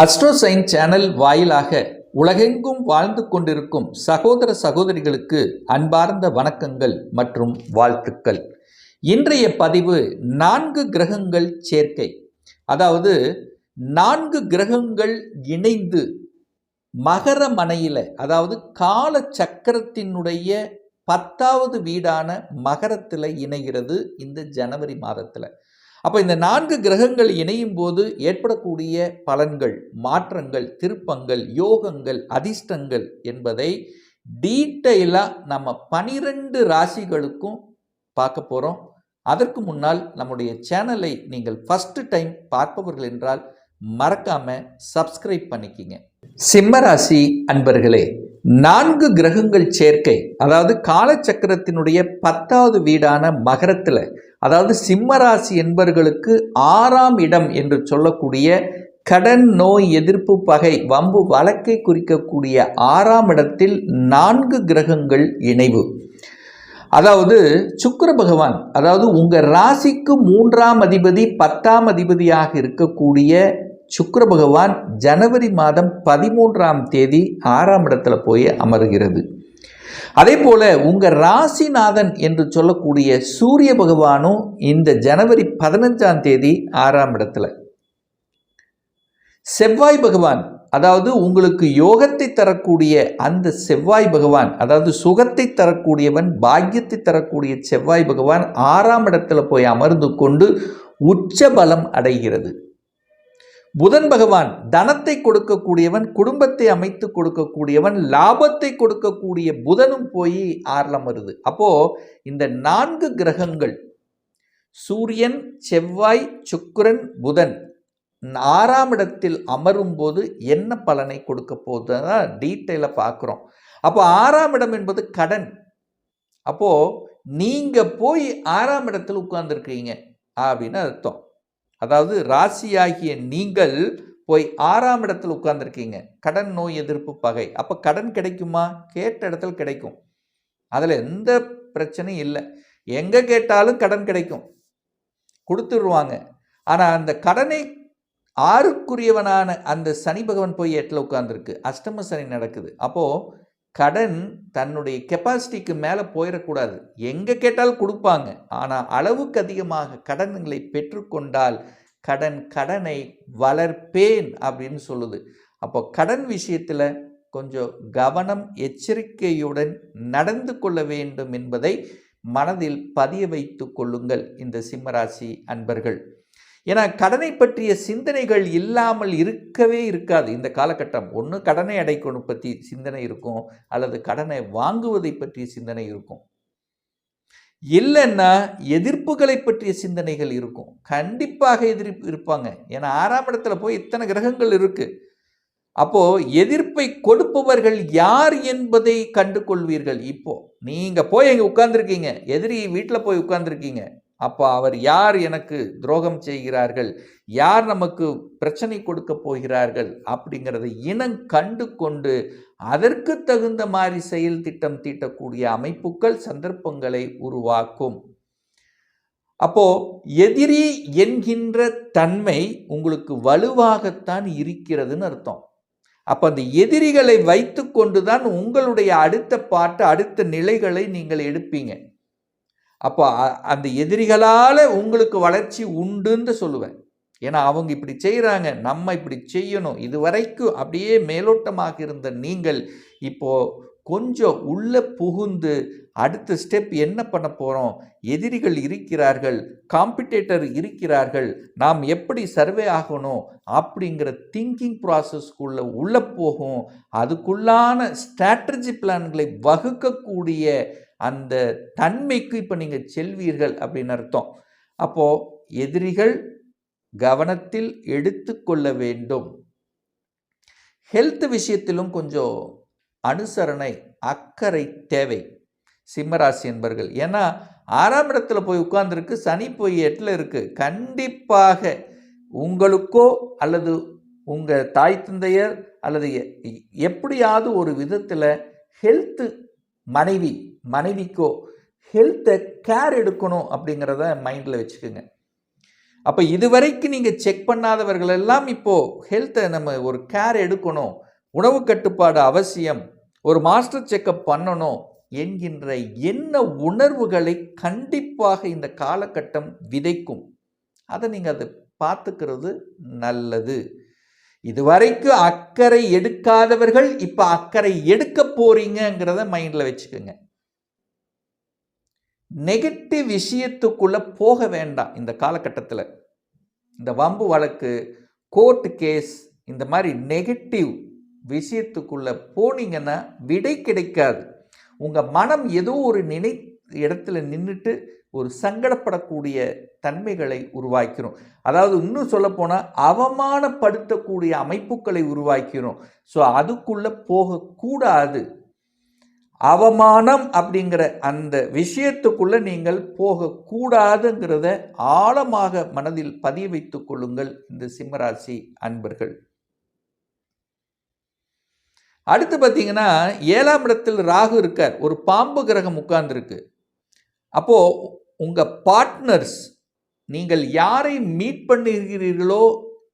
அஸ்ட்ரோசைன் channel வாயிலாக உலகெங்கும் வாழ்ந்து கொண்டிருக்கும் சகோதர சகோதரிகளுக்கு அன்பார்ந்த வணக்கங்கள் மற்றும் வாழ்த்துக்கள். இன்றைய பதிவு நான்கு கிரகங்கள் சேர்க்கை. அதாவது நான்கு கிரகங்கள் இணைந்து மகர மனையில் அதாவது கால சக்கரத்தினுடைய பத்தாவது வீடான மகரத்தில் இணைகிறது இந்த ஜனவரி மாதத்தில். அப்போ இந்த நான்கு கிரகங்கள் இணையும் போது ஏற்படக்கூடிய பலன்கள் மாற்றங்கள் திருப்பங்கள் யோகங்கள் அதிர்ஷ்டங்கள் என்பதை டீட்டெயிலாக நம்ம பனிரெண்டு ராசிகளுக்கும் பார்க்க போகிறோம் அதற்கு முன்னால் நம்முடைய சேனலை நீங்கள் ஃபஸ்ட்டு டைம் பார்ப்பவர்கள் என்றால் மறக்காமல் சப்ஸ்கிரைப் பண்ணிக்கிங்க. சிம்மராசி அன்பர்களே நான்கு கிரகங்கள் சேர்க்கை அதாவது காலச்சக்கரத்தினுடைய பத்தாவது வீடான மகரத்தில் அதாவது சிம்மராசி என்பவர்களுக்கு ஆறாம் இடம் என்று சொல்லக்கூடிய கடன் நோய் எதிர்ப்பு பகை வம்பு வழக்கை குறிக்கக்கூடிய ஆறாம் இடத்தில் நான்கு கிரகங்கள் இணைவு. அதாவது சுக்கர பகவான் அதாவது உங்கள் ராசிக்கு மூன்றாம் அதிபதி பத்தாம் அதிபதியாக இருக்கக்கூடிய சுக்கர பகவான் ஜனவரி மாதம் பதிமூன்றாம் தேதி ஆறாம் இடத்துல போய் அமர்கிறது. அதே போல உங்கள் ராசிநாதன் என்று சொல்லக்கூடிய சூரிய பகவானும் இந்த ஜனவரி பதினஞ்சாம் தேதி ஆறாம் இடத்துல. செவ்வாய் பகவான் அதாவது உங்களுக்கு யோகத்தை தரக்கூடிய அந்த செவ்வாய் பகவான் அதாவது சுகத்தை தரக்கூடியவன் பாக்கியத்தை தரக்கூடிய செவ்வாய் பகவான் ஆறாம் இடத்துல போய் அமர்ந்து கொண்டு உச்ச பலம் அடைகிறது. புதன் பகவான் தனத்தை கொடுக்கக்கூடியவன் குடும்பத்தை அமைத்து கொடுக்கக்கூடியவன் லாபத்தை கொடுக்கக்கூடிய புதனும் போய் ஆறலாம் வருது அப்போ இந்த நான்கு கிரகங்கள் சூரியன் செவ்வாய் சுக்கிரன் புதன் ஆறாம் இடத்தில் அமரும் போது என்ன பலனை கொடுக்க போதுன்னா டீட்டெயிலாக பார்க்குறோம். அப்போ ஆறாம் இடம் என்பது கடன். அப்போ நீங்க போய் ஆறாம் இடத்தில் உட்கார்ந்துருக்கீங்க அப்படின்னு அர்த்தம். அதாவது ராசியாகிய நீங்கள் போய் ஆறாம் இடத்துல உட்கார்ந்துருக்கீங்க. கடன் நோய் எதிர்ப்பு பகை. அப்போ கடன் கிடைக்குமா? கேட்ட இடத்துல கிடைக்கும். அதில் எந்த பிரச்சனையும் இல்லை. எங்கே கேட்டாலும் கடன் கிடைக்கும். கொடுத்துருவாங்க ஆனால் அந்த கடனை ஆறுக்குரியவனான அந்த சனி பகவான் போய் எட்டில் உட்காந்துருக்கு அஷ்டம சனி நடக்குது. அப்போது கடன் தன்னுடைய கெப்பாசிட்டிக்கு மேலே போயிடக்கூடாது. எங்கே கேட்டாலும் கொடுப்பாங்க. ஆனால் அளவுக்கு அதிகமாக கடன்களை பெற்றுக்கொண்டால் கடன் கடனை வளர்ப்பேன் அப்படின்னு சொல்லுது. அப்போ கடன் விஷயத்தில் கொஞ்சம் கவனம் எச்சரிக்கையுடன் நடந்து கொள்ள வேண்டும் என்பதை மனதில் பதிய வைத்து கொள்ளுங்கள் இந்த சிம்மராசி அன்பர்கள். ஏன்னா கடனை பற்றிய சிந்தனைகள் இல்லாமல் இருக்கவே இருக்காது. இந்த காலகட்டம் ஒன்று கடனை அடைக்கணும் பற்றி சிந்தனை இருக்கும் அல்லது கடனை வாங்குவதை பற்றிய சிந்தனை இருக்கும். இல்லைன்னா எதிர்ப்புகளை பற்றிய சிந்தனைகள் இருக்கும். கண்டிப்பாக எதிர்ப்பு இருப்பாங்க. ஏன்னா ஆறாம் இடத்துல போய் இத்தனை கிரகங்கள் இருக்குது அப்போது எதிர்ப்பை கொடுப்பவர்கள் யார் என்பதை கண்டு கொள்வீர்கள் இப்போது நீங்கள் போய் எங்க உட்காந்துருக்கீங்க எதிரி வீட்டில் போய் உட்காந்துருக்கீங்க அப்போ அவர் யார் எனக்கு துரோகம் செய்கிறார்கள்? யார் நமக்கு பிரச்சனை கொடுக்க போகிறார்கள்? அப்படிங்கிறத இனம் கண்டு கொண்டு அதற்கு தகுந்த மாதிரி செயல் திட்டம் தீட்டக்கூடிய அமைப்புகள் சந்தர்ப்பங்களை உருவாக்கும். அப்போ எதிரி என்கின்ற தன்மை உங்களுக்கு வலுவாகத்தான் இருக்கிறதுன்னு அர்த்தம். அப்போ அந்த எதிரிகளை வைத்து கொண்டு தான் உங்களுடைய அடுத்த பாட்டு அடுத்த நிலைகளை நீங்கள் எடுப்பீங்க. அப்போ அந்த எதிரிகளால் உங்களுக்கு வளர்ச்சி உண்டுன்னு சொல்லுவேன். ஏன்னா அவங்க இப்படி செய்கிறாங்க நம்ம இப்படி செய்யணும். இது வரைக்கும் அப்படியே மேலோட்டமாக இருந்த நீங்கள் இப்போது கொஞ்சம் உள்ளே புகுந்து அடுத்த ஸ்டெப் என்ன பண்ண போகிறோம் எதிரிகள் இருக்கிறார்கள் காம்பிடேட்டர் இருக்கிறார்கள் நாம் எப்படி சர்வே ஆகணும்? அப்படிங்கிற திங்கிங் ப்ராசஸ்க்குள்ளே உள்ளே போகும். அதுக்குள்ளான ஸ்ட்ராட்டஜி பிளான்களை வகுக்கக்கூடிய அந்த தன்மைக்கு இப்போ நீங்கள் செல்வீர்கள் அப்படின்னு அர்த்தம். அப்போது எதிரிகள் கவனத்தில் எடுத்துக்கொள்ள வேண்டும். ஹெல்த் விஷயத்திலும் கொஞ்சம் அனுசரணை அக்கறை தேவை சிம்மராசி என்பர்கள். ஏன்னா ஆறாம் இடத்துல போய் உட்கார்ந்துருக்கு சனி போய் எட்டில் இருக்குது கண்டிப்பாக உங்களுக்கோ அல்லது உங்கள் தாய் தந்தையர் அல்லது எப்படியாவது ஒரு விதத்தில் ஹெல்த்து மனைவி மனைவிக்கோ ஹெல்த்தை கேர் எடுக்கணும் அப்படிங்கிறத மைண்டில் வச்சுக்கோங்க. அப்போ இதுவரைக்கும் நீங்கள் செக் பண்ணாதவர்கள் எல்லாம் இப்போது ஹெல்த்தை நம்ம ஒரு கேர் எடுக்கணும் உணவு கட்டுப்பாடு அவசியம் ஒரு மாஸ்டர் செக்கப் பண்ணணும் என்கின்ற என்ன உணர்வுகளை கண்டிப்பாக இந்த காலகட்டம் விதைக்கும். அதை நீங்கள் அதை பார்த்துக்கிறது நல்லது. இதுவரைக்கும் அக்கறை எடுக்காதவர்கள் இப்போ அக்கறை எடுக்க போறீங்கிறத மைண்டில் வச்சுக்கோங்க. நெகட்டிவ் விஷயத்துக்குள்ள போக வேண்டாம் இந்த காலகட்டத்தில். இந்த வம்பு வழக்கு கோர்ட் கேஸ் இந்த மாதிரி நெகட்டிவ் விஷயத்துக்குள்ள போனீங்கன்னா விடை கிடைக்காது. உங்கள் மனம் ஏதோ ஒரு நினை இடத்துல நின்றுட்டு ஒரு சங்கடப்படக்கூடிய தன்மைகளை உருவாக்கிறோம். அதாவது இன்னும் சொல்லப்போனால் அவமானப்படுத்தக்கூடிய அமைப்புகளை உருவாக்கிறோம். ஸோ அதுக்குள்ளே போகக்கூடாது. அவமானம் அப்படிங்கிற அந்த விஷயத்துக்குள்ளே நீங்கள் போகக்கூடாதுங்கிறத ஆழமாக மனதில் பதிய வைத்துக் கொள்ளுங்கள் இந்த சிம்மராசி அன்பர்கள். அடுத்து பார்த்தீங்கன்னா ஏழாம் இடத்தில் ராகு இருக்கார். ஒரு பாம்பு கிரகம் உட்கார்ந்துருக்கு. அப்போது உங்கள் பார்ட்னர்ஸ் நீங்கள் யாரை மீட் பண்ணுகிறீர்களோ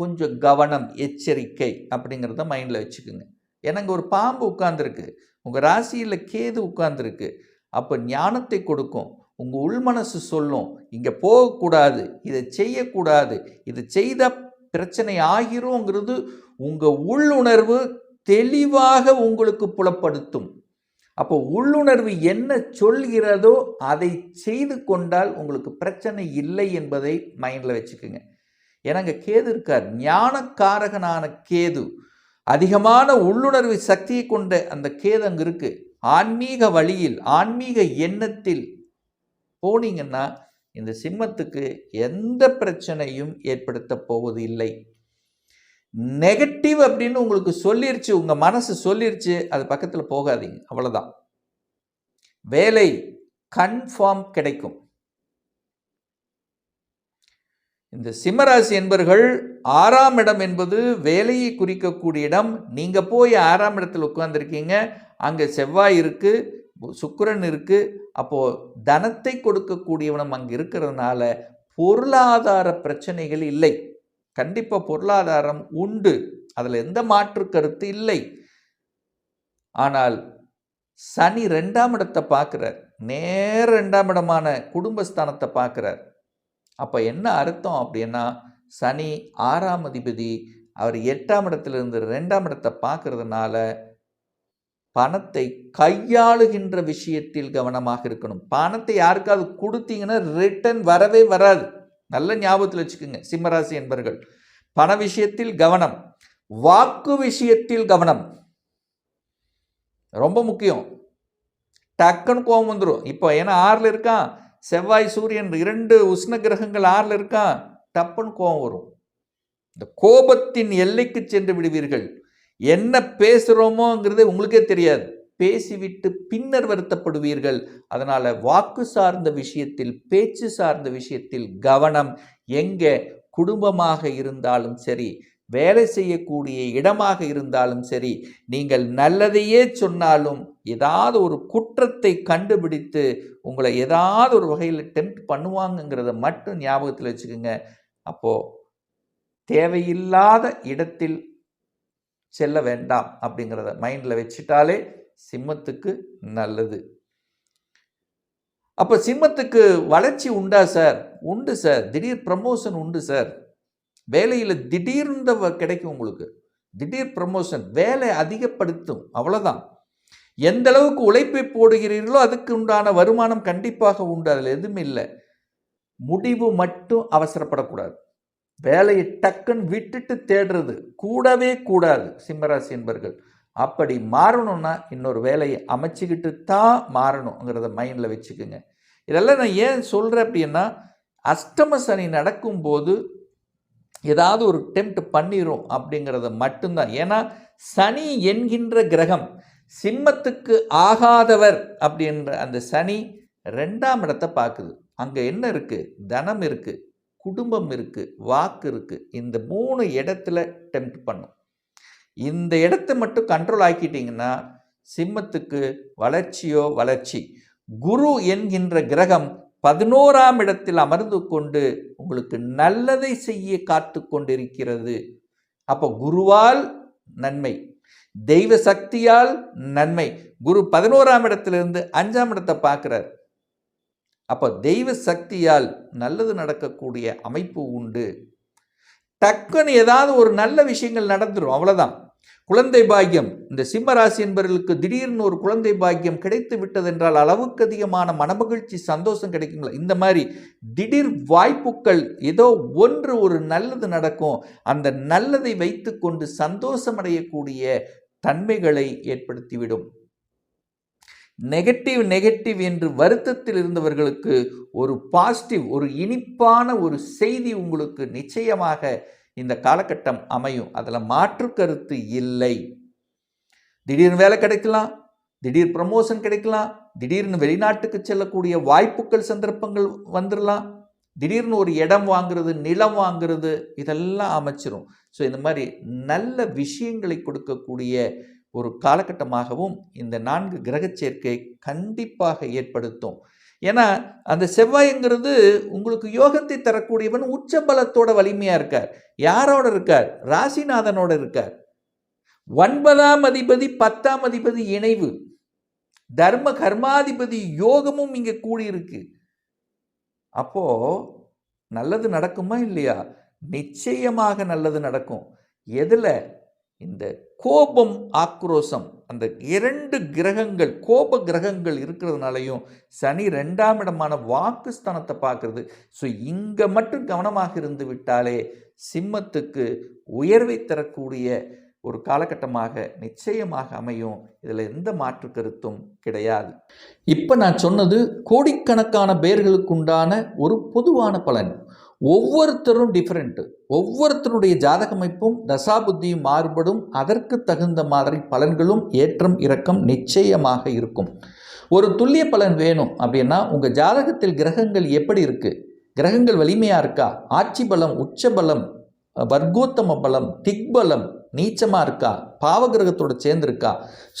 கொஞ்சம் கவனம் எச்சரிக்கை அப்படிங்கிறத மைண்டில் வச்சுக்கோங்க. எனக்கு ஒரு பாம்பு உட்கார்ந்துருக்கு உங்கள் ராசியில் கேது உட்கார்ந்துருக்கு அப்போ ஞானத்தை கொடுக்கும் உங்கள் உள்மனசு சொல்லும் இங்கே போகக்கூடாது இதை செய்யக்கூடாது இதை செய்த பிரச்சனை ஆகிருங்கிறது உங்கள் உள்ளுணர்வு தெளிவாக உங்களுக்கு புலப்படுத்தும். அப்போ உள்ளுணர்வு என்ன சொல்கிறதோ அதை செய்து கொண்டால் உங்களுக்கு பிரச்சனை இல்லை என்பதை மைண்டில் வச்சுக்கோங்க. ஏன்னா அங்கே கேது இருக்கார். ஞானக்காரகனான கேது. அதிகமான உள்ளுணர்வு சக்தியை கொண்ட அந்த கேது அங்கே இருக்குது ஆன்மீக வழியில் ஆன்மீக எண்ணத்தில் போனீங்கன்னா இந்த சிம்மத்துக்கு எந்த பிரச்சனையும் ஏற்படுத்த போவது இல்லை நெகட்டிவ் அப்படின்னு உங்களுக்கு சொல்லிருச்சு உங்கள் மனசு சொல்லிருச்சு அது பக்கத்தில் போகாதீங்க அவ்வளோதான் வேலை கன்ஃபார்ம் கிடைக்கும். இந்த சிம்மராசி என்பர்கள் ஆறாம் இடம் என்பது வேலையை குறிக்கக்கூடிய இடம். நீங்கள் போய் ஆறாம் இடத்தில் உட்கார்ந்துருக்கீங்க அங்கே செவ்வாய் இருக்குது சுக்கரன் இருக்குது அப்போது தனத்தை கொடுக்கக்கூடியவனம் அங்கே இருக்கிறதுனால பொருளாதார பிரச்சனைகள் இல்லை. கண்டிப்பாக பொருளாதாரம் உண்டு. அதில் எந்த மாற்று கருத்து இல்லை. ஆனால் சனி ரெண்டாம் இடத்தை பார்க்குறார். நேர ரெண்டாம் இடமான குடும்பஸ்தானத்தை பார்க்குறார். அப்போ என்ன அர்த்தம் அப்படின்னா சனி ஆறாம் அதிபதி அவர் எட்டாம் இடத்துல இருந்து ரெண்டாம் இடத்தை பார்க்கறதுனால பணத்தை கையாளுகின்ற விஷயத்தில் கவனமாக இருக்கணும். பணத்தை யாருக்காவது கொடுத்தீங்கன்னா ரிட்டர்ன் வரவே வராது. நல்ல ஞாபகத்தில் வச்சுக்கோங்க. சிம்மராசி என்பர்கள். பண விஷயத்தில் கவனம். வாக்கு விஷயத்தில் கவனம். ரொம்ப முக்கியம். டக்குன்னு கோபம் வந்துடும் இப்போ ஏன்னா ஆறில் இருக்கான். செவ்வாய் சூரியன் இரண்டு உஷ்ண கிரகங்கள் ஆறில் இருக்கான். டப்புன்னு கோபம் வரும். இந்த கோபத்தின் எல்லைக்கு சென்று விடுவீர்கள். என்ன பேசுகிறோமோங்கிறது உங்களுக்கே தெரியாது. பேசிவிட்டு பின்னர் வருத்தப்படுவீர்கள். அதனால் வாக்கு சார்ந்த விஷயத்தில் பேச்சு சார்ந்த விஷயத்தில் கவனம் எங்கே குடும்பமாக இருந்தாலும் சரி வேலை செய்யக்கூடிய இடமாக இருந்தாலும் சரி நீங்கள் நல்லதையே சொன்னாலும் ஏதாவது ஒரு குற்றத்தை கண்டுபிடித்து உங்களை ஏதாவது ஒரு வகையில் டெம்ப்ட் பண்ணுவாங்கங்கிறத மட்டும் ஞாபகத்தில் வச்சுக்கோங்க. அப்போது தேவையில்லாத இடத்தில் செல்ல வேண்டாம் அப்படிங்கிறத மைண்டில் வச்சுட்டாலே சிம்மத்துக்கு நல்லது. அப்போ சிம்மத்துக்கு வளர்ச்சி உண்டா சார்? உண்டு சார். திடீர் ப்ரமோஷன் உண்டு சார். வேலையில் திடீர்னு கிடைக்கும் உங்களுக்கு. திடீர் ப்ரமோஷன் வேலை அதிகப்படுத்தும். அவ்வளோதான் எந்த அளவுக்கு உழைப்பை போடுகிறீர்களோ அதுக்கு உண்டான வருமானம் கண்டிப்பாக உண்டு. அதில் எதுவும் இல்லை. முடிவு மட்டும் அவசரப்படக்கூடாது. வேலையை டக்குன்னு விட்டுட்டு தேடுறது. கூடவே கூடாது சிம்மராசி என்பர்கள். அப்படி மாறணும்னா இன்னொரு வேலையை அமைச்சிக்கிட்டு தான் மாறணுங்கிறத மைண்டில் வச்சுக்கோங்க. இதெல்லாம் நான் ஏன் சொல்கிறேன் அப்படின்னா அஷ்டம சனி நடக்கும்போது ஏதாவது ஒரு டெம்ட் பண்ணிடும் அப்படிங்கிறத மட்டும்தான். ஏன்னா சனி என்கின்ற கிரகம் சிம்மத்துக்கு ஆகாதவர் அப்படின்ற அந்த சனி ரெண்டாம் இடத்தை பார்க்குது. அங்கே என்ன இருக்குது தனம் இருக்குது குடும்பம் இருக்குது வாக்கு இருக்குது இந்த மூணு இடத்துல டெம்ட் பண்ணும். இந்த இடத்த மட்டும் கண்ட்ரோல் ஆக்கிட்டீங்கன்னா சிம்மத்துக்கு வளர்ச்சியோ வளர்ச்சி. குரு என்கின்ற கிரகம் பதினோராம் இடத்தில் அமர்ந்து கொண்டு உங்களுக்கு நல்லதை செய்ய காத்து கொண்டிருக்கிறது. அப்போ குருவால் நன்மை தெய்வ சக்தியால் நன்மை. குரு பதினோராம் இடத்திலிருந்து அஞ்சாம் இடத்தை பார்க்குறார். அப்போ தெய்வ சக்தியால் நல்லது நடக்கக்கூடிய அமைப்பு உண்டு. டக்குன்னு ஏதாவது ஒரு நல்ல விஷயங்கள் நடந்துடும் அவ்வளோதான் குழந்தை பாக்கியம். இந்த சிம்மராசி என்பவர்களுக்கு திடீர்னு ஒரு குழந்தை பாக்கியம் கிடைத்து விட்டதென்றால் அளவுக்கு அதிகமான மனமகிழ்ச்சி சந்தோஷம் கிடைக்குங்களா இந்த மாதிரி திடீர் வாய்ப்புகள் ஏதோ ஒன்று ஒரு நல்லது நடக்கும். அந்த நல்லதை வைத்துக்கொண்டு சந்தோஷம் அடையக்கூடிய தன்மைகளை ஏற்படுத்திவிடும். நெகட்டிவ் நெகட்டிவ் என்று வருத்தத்தில் இருந்தவர்களுக்கு ஒரு பாசிட்டிவ் ஒரு இனிப்பான ஒரு செய்தி உங்களுக்கு நிச்சயமாக இந்த காலகட்டம் அமையும். அதில் மாற்று கருத்து இல்லை. திடீர்னு வேலை கிடைக்கலாம் திடீர் ப்ரமோஷன் கிடைக்கலாம் திடீர்னு வெளிநாட்டுக்கு செல்லக்கூடிய வாய்ப்புகள் சந்தர்ப்பங்கள் வந்துடலாம் திடீர்னு ஒரு இடம் வாங்குறது நிலம் வாங்குறது இதெல்லாம் அமைச்சிரும். ஸோ இந்த மாதிரி நல்ல விஷயங்களை கொடுக்கக்கூடிய ஒரு காலகட்டமாகவும் இந்த நான்கு கிரக சேர்க்கை கண்டிப்பாக ஏற்படுத்தும். ஏன்னா அந்த செவ்வாய்ங்கிறது உங்களுக்கு யோகத்தை தரக்கூடியவன் உச்ச பலத்தோட வலிமையாக இருக்கார். யாரோட இருக்கார்? ராசிநாதனோட இருக்கார். ஒன்பதாம் அதிபதி பத்தாம் அதிபதி இணைவு. தர்ம கர்மாதிபதி யோகமும் இங்கே கூடியிருக்கு. அப்போ நல்லது நடக்குமா இல்லையா? நிச்சயமாக நல்லது நடக்கும். எதில்? இந்த கோபம் ஆக்ரோஷம் அந்த இரண்டு கிரகங்கள் கோப கிரகங்கள் இருக்கிறதுனாலையும் சனி ரெண்டாம் இடமான வாக்குஸ்தானத்தை பார்க்கறது. ஸோ இங்கே மட்டும் கவனமாக இருந்து விட்டாலே சிம்மத்துக்கு உயர்வை தரக்கூடிய ஒரு காலகட்டமாக நிச்சயமாக அமையும். இதில் எந்த மாற்று கருத்தும் கிடையாது. இப்போ நான் சொன்னது கோடிக்கணக்கான பேர்களுக்கு உண்டான ஒரு பொதுவான பலன். ஒவ்வொருத்தரும் டிஃப்ரெண்ட்டு ஒவ்வொருத்தருடைய ஜாதகமைப்பும் தசாபுத்தியும் மாறுபடும். அதற்கு தகுந்த மாதிரி பலன்களும் ஏற்றம் இறக்கம் நிச்சயமாக இருக்கும். ஒரு துல்லிய பலன் வேணும் அப்படின்னா உங்கள் ஜாதகத்தில் கிரகங்கள் எப்படி இருக்குது கிரகங்கள் வலிமையாக இருக்கா? ஆட்சி பலம் உச்ச பலம் வர்க்கோத்தம பலம் திக்பலம் நீச்சமாக இருக்கா? பாவகிரகத்தோடு சேர்ந்துருக்கா?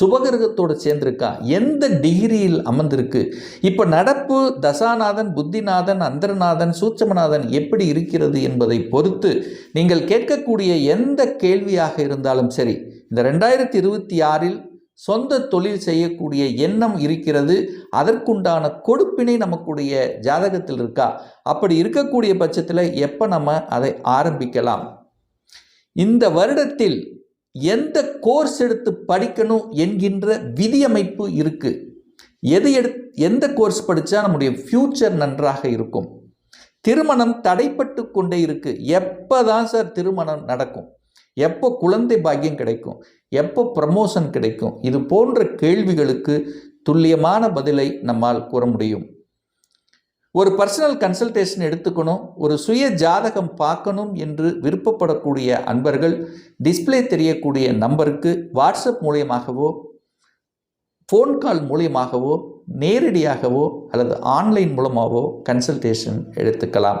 சுபகிரகத்தோடு சேர்ந்திருக்கா? எந்த டிகிரியில் அமர்ந்திருக்கு? இப்போ நடப்பு தசாநாதன் புத்திநாதன் அந்தரநாதன் சூட்சமநாதன் எப்படி இருக்கிறது என்பதை பொறுத்து நீங்கள் கேட்கக்கூடிய எந்த கேள்வியாக இருந்தாலும் சரி இந்த ரெண்டாயிரத்தி இருபத்தி ஆறில் சொந்த தொழில் செய்யக்கூடிய எண்ணம் இருக்கிறது அதற்குண்டான கொடுப்பினை நமக்குடைய ஜாதகத்தில் இருக்கா? அப்படி இருக்கக்கூடிய பட்சத்தில் எப்போ நம்ம அதை ஆரம்பிக்கலாம்? இந்த வருடத்தில் எந்த கோர்ஸ் எடுத்து படிக்கணும் என்கின்ற விதியமைப்பு இருக்கு. எது எடு எந்த கோர்ஸ் படித்தா நம்முடைய ஃப்யூச்சர் நன்றாக இருக்கும். திருமணம் தடைப்பட்டு கொண்டே இருக்கு. எப்போ தான் சார் திருமணம் நடக்கும்? எப்போ குழந்தை பாக்கியம் கிடைக்கும்? எப்போ ப்ரமோஷன் கிடைக்கும்? இது போன்ற கேள்விகளுக்கு துல்லியமான பதிலை நம்மால் கூற முடியும். ஒரு பர்சனல் கன்சல்டேஷன் எடுத்துக்கணும் ஒரு சுய ஜாதகம் பார்க்கணும் என்று விருப்பப்படக்கூடிய அன்பர்கள் டிஸ்பிளே தெரியக்கூடிய நம்பருக்கு வாட்ஸ்அப் மூலியமாகவோ ஃபோன் கால் மூலியமாகவோ நேரடியாகவோ அல்லது ஆன்லைன் மூலமாகவோ கன்சல்டேஷன் எடுத்துக்கலாம்.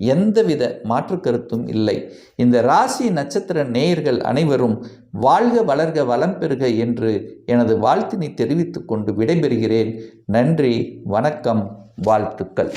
எந்தவித மாற்று கருத்தும் இல்லை. இந்த ராசி நட்சத்திர நேயர்கள் அனைவரும் வாழ்க வளர்க வளம் பெறுக என்று எனது வாழ்த்தினை தெரிவித்துக்கொண்டு விடைபெறுகிறேன். நன்றி வணக்கம் வாழ்த்துக்கள்.